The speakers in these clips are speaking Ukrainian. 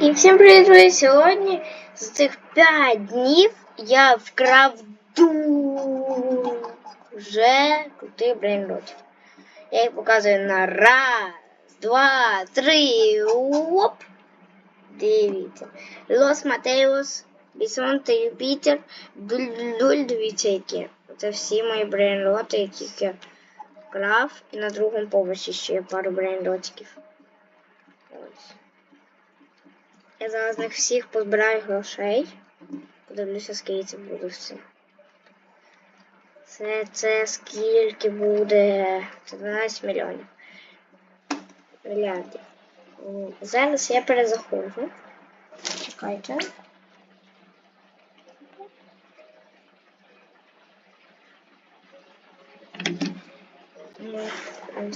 І всім привіт! друзі! Сьогодні з цих 5 днів я вкрав дуже крутий брейнротів. Я їх показую на раз, два, три. Оп! Дивіться. Лос Матеус, Бісон та Юпітер, Дуль, дивіться які. Це всі мої брейнроти, яких я вкрав. І на другому поверсі ще пару брейнротиків. Ось. Я зараз них всіх позбираю грошей. Подивлюся, скільки це буде все. Це, це скільки буде. Це 12 мільйонів. Мільярдів. Зараз я перезаходжу. Чекайте.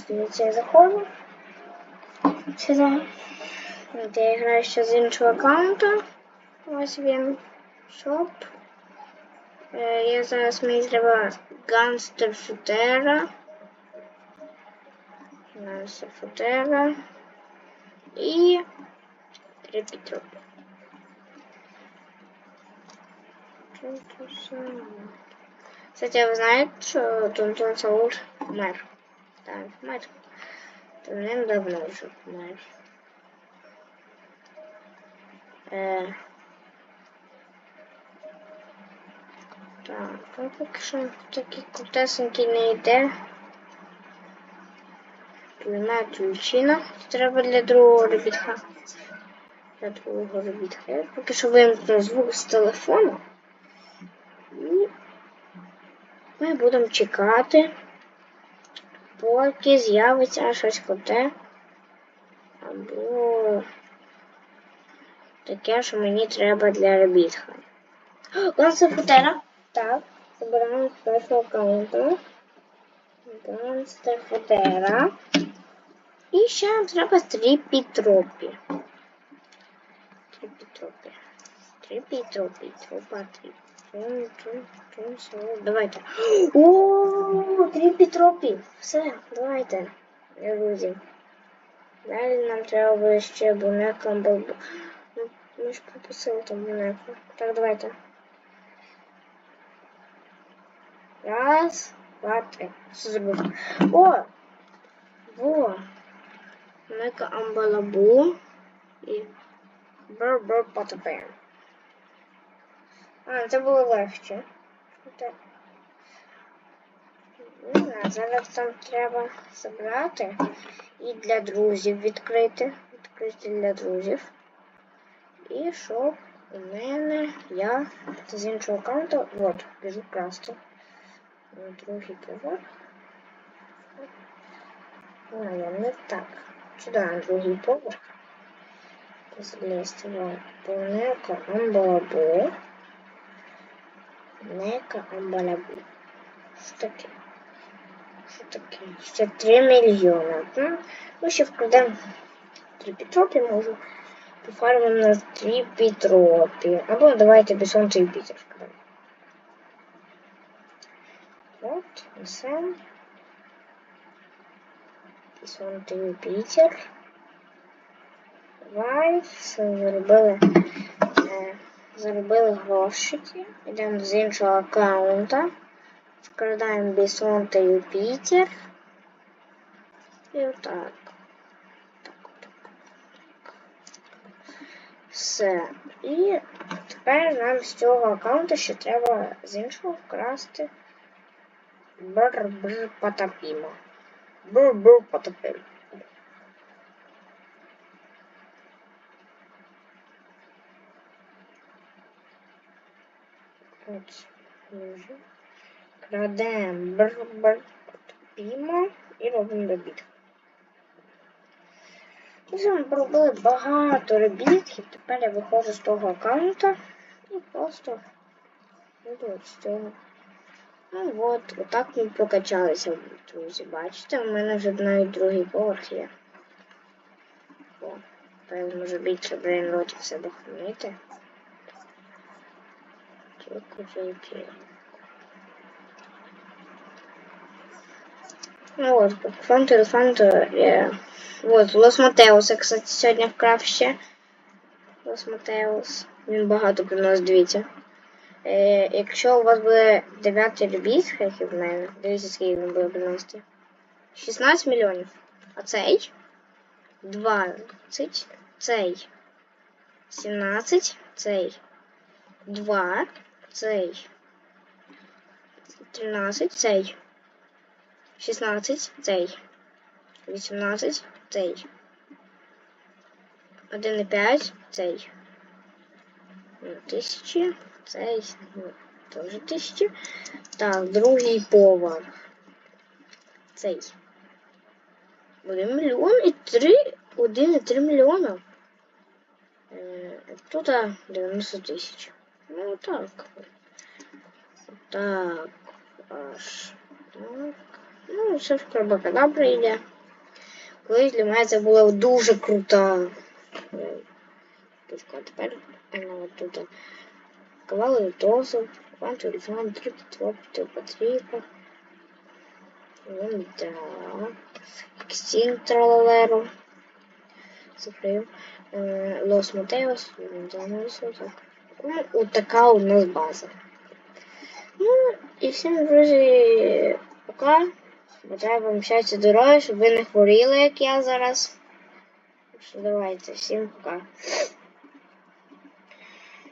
Дивіться, я заходжу. Сюди. От я граю ще з іншого аккаунту. Ось він. Шоп. Е, Я зараз мені треба Ганстер Футера. Ганстер Футера. І три. Кстати, ви знаєте, що Тунтун Саул мер? Так, мер. Давним давно вже мер. Е, так, ну поки що такий крутесенький не йде. Немає ключина. Треба для другого робітка. Для другого робітка. Я поки що вимкну звук з телефону. І ми будемо чекати, поки з'явиться щось круте. Таке, що мені треба для робітка. Ганса Футера. Так, забираємо з першого аккаунту. Футера. І ще нам треба три пітропі. Три пітропі. Три пітропі. Тропа трум. Давайте. О, три пітропі. Все, давайте. Друзі. Далі нам треба буде ще бунека бомбу. Ну, ми ж пропустили там бунеку. Так, давайте. Раз, два, три. Все зробив. О! Во! Мека амбалабу і бр-бр потопен. А, це було легше. Так. Не знаю, зараз там треба забрати і для друзів відкрити. Відкрити для друзів. І щоб у мене я з іншого аккаунту, от, біжу. На другий поверх. Не так. Сюди на другий поверх. Злізти вам Нека амбалабу. Нека амбалабу. Що таке? Що таке? Ще 3 мільйони. Ну, ще вкладемо 3 пітропі, можу. Пофармимо на 3 пітропі. Або давайте бісон 3 пітер вкладемо. От, і сам. Бісон 3 пітер. Давай, все заробили, е, заробили грошики. Йдемо з іншого аккаунта. Вкрадаємо Бісон та Юпітер. І отак. Все. І тепер нам з цього аккаунту ще треба з іншого вкрасти бр-бр потопімо. Бр-бр потопімо. От. Крадемо бр-бр потопімо і робимо робіт. Ми ми поробили багато робіт, і тепер я виходжу з того аккаунта і просто йду з цього. Ну от, отак ми прокачалися, друзі. Бачите, у мене вже навіть другий поверх є. О, певно, вже більше брейнротів себе хранити. Тільки Ну вот, фонту, фонту, я... Вот, Лос Матеуса, кстати, сегодня вкрав ще. Лос Матеус. Він багато приносить, дивіться. Е, якщо у вас буде 9 ребіт, як в мене, дивіться, скільки він буде приносити. 16 мільйонів. А цей? 20. Цей. 17. Цей. 2. Цей. 13. Цей. 16. Цей. 18. Цей. 1,5. Цей. Ну, Тисячі. Цей. ну, Теж тисячі. Так, другий поверх. Цей. 1 мільйон і 3. 1,3 мільйона. Е, Тут а, 90 тисяч. Ну так. Так. Аж. Так. Ну, все в Крабакада прийде. Колись для мене це було дуже круто. Е, Пушка, а тепер вона тут. Ковали дозу, кванту рефан, трипа, тропа, патріпа. Вон так. Ексінг тралалеро. Закрив. Е, Лос Матеос. Ну, от така у нас база. Ну, і всім, друзі, пока. Бажаю вам щастя здоров'я, щоб ви не хворіли, як я зараз. Так що давайте, всім пока.